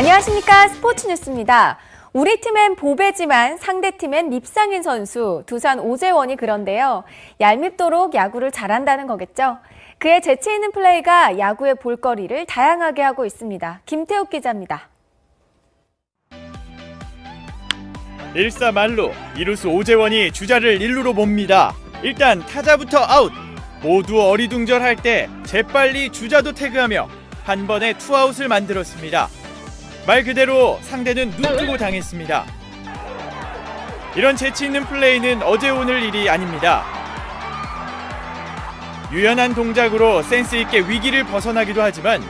안녕하십니까 스포츠 뉴스입니다. 우리 팀엔 보배지만 상대 팀엔 립상인 선수 두산 오재원이 그런데요. 얄밉도록 야구를 잘한다는 거겠죠. 그의 재치 있는 플레이가 야구의 볼거리를 다양하게 하고 있습니다. 김태욱 기자입니다. 일사말로 이루수 오재원이 주자를 1루로 봅니다. 일단 타자부터 아웃. 모두 어리둥절할 때 재빨리 주자도 태그하며 한 번에 투아웃을 만들었습니다. 말 그대로 상대는 눈 뜨고 당했습니다. 이런 재치 있는 플레이는 어제 오늘 일이 아닙니다. 유연한 동작으로 센스 있게 위기를 벗어나기도 하지만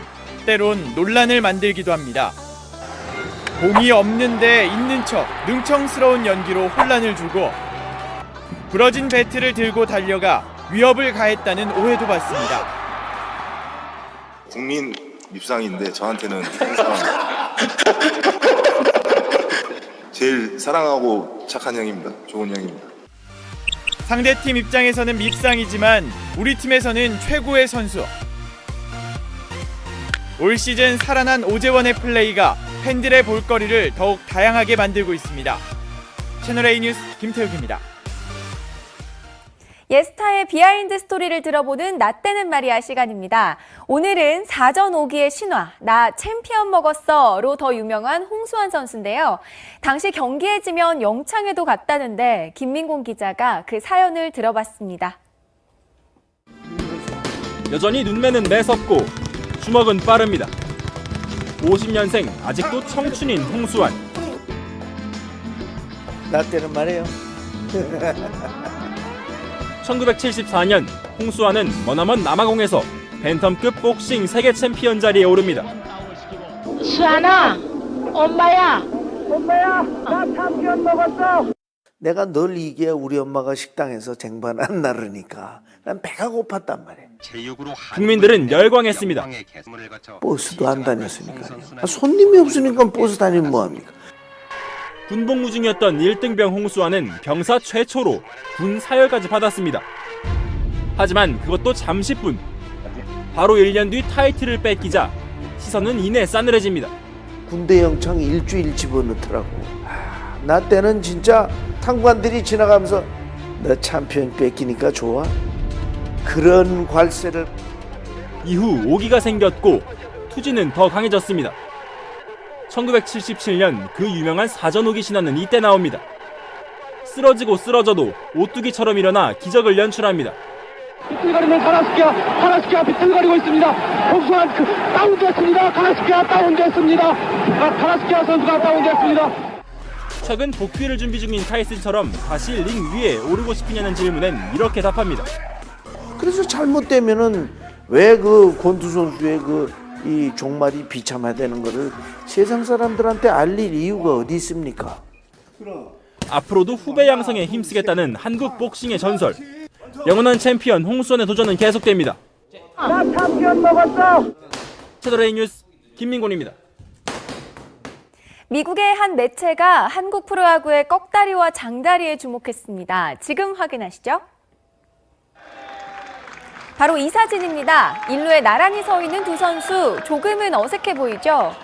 때론 논란을 만들기도 합니다. 공이 없는데 있는 척 능청스러운 연기로 혼란을 주고 부러진 배트를 들고 달려가 위협을 가했다는 오해도 받습니다. 국민 밉상인데 저한테는 항상 제일 사랑하고 착한 형입니다. 좋은 형입니다. 상대팀 입장에서는 밉상이지만 우리 팀에서는 최고의 선수. 올 시즌 살아난 오재원의 플레이가 팬들의 볼거리를 더욱 다양하게 만들고 있습니다. 채널A 뉴스 김태욱입니다. 예스타의 비하인드 스토리를 들어보는 나 때는 말이야 시간입니다. 오늘은 사전 5기의 신화, 나 챔피언 먹었어로 더 유명한 홍수환 선수인데요. 당시 경기에 지면 영창에도 갔다는데 김민곤 기자가 그 사연을 들어봤습니다. 여전히 눈매는 매섭고 주먹은 빠릅니다. 50년생 아직도 청춘인 홍수환. 나 때는 말이에요. 1974년 홍수환은 머나먼 남아공에서 벤텀급 복싱 세계 챔피언 자리에 오릅니다. 수아나, 엄마야. 내가 늘 이게 우리 엄마가 식당에서 쟁반 안 나르니까 난 배가 고팠단 말이에요. 국민들은 열광했습니다. 버스도 안 다녔으니까요. 아, 손님이 없으니까 버스 다니면 뭐합니까? 군복무 중이었던 1등병 홍수환은 병사 최초로 군 사열까지 받았습니다. 하지만 그것도 잠시뿐. 바로 1년 뒤 타이틀을 뺏기자 시선은 이내 싸늘해집니다. 군대 영창 일주일 집어넣더라고. 아, 나 때는 진짜 상관들이 지나가면서 너 챔피언 뺏기니까 좋아? 그런 괄세를 이후 오기가 생겼고 투지는 더 강해졌습니다. 1977년 그 유명한 사전오기 신화는 이때 나옵니다. 쓰러지고 쓰러져도 오뚜기처럼 일어나 기적을 연출합니다. 비틀거리는 가라스키아, 가라스키아 비틀거리고 있습니다. 홍수환 그, 다운됐습니다. 가라스키아 다운됐습니다. 아, 가라스키아 선수가 다운됐습니다. 최근 복귀를 준비 중인 타이슨처럼 다시 링 위에 오르고 싶으냐는 질문엔 이렇게 답합니다. 그래서 잘못되면은 왜 그 권투 선수의 그 이 종말이 비참하다는 거를 세상 사람들한테 알릴 이유가 어디 있습니까? 앞으로도 후배 양성에 힘쓰겠다는 한국 복싱의 전설. 영원한 챔피언 홍수원의 도전은 계속됩니다. 채널A 뉴스 김민곤입니다. 미국의 한 매체가 한국 프로야구의 꺽다리와 장다리에 주목했습니다. 지금 확인하시죠. 바로 이 사진입니다. 일루에 나란히 서 있는 두 선수 조금은 어색해 보이죠?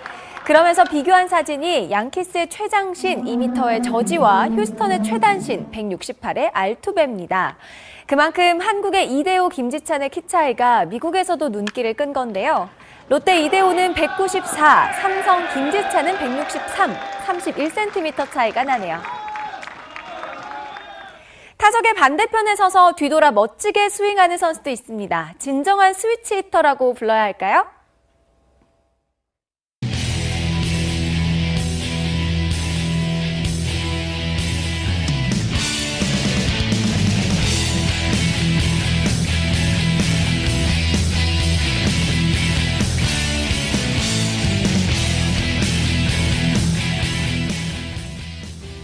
그러면서 비교한 사진이 양키스의 최장신 2m의 저지와 휴스턴의 최단신 168의 알투베입니다. 그만큼 한국의 이대호 김지찬의 키 차이가 미국에서도 눈길을 끈 건데요. 롯데 이대호는 194, 삼성 김지찬은 163, 31cm 차이가 나네요. 타석의 반대편에 서서 뒤돌아 멋지게 스윙하는 선수도 있습니다. 진정한 스위치 히터라고 불러야 할까요?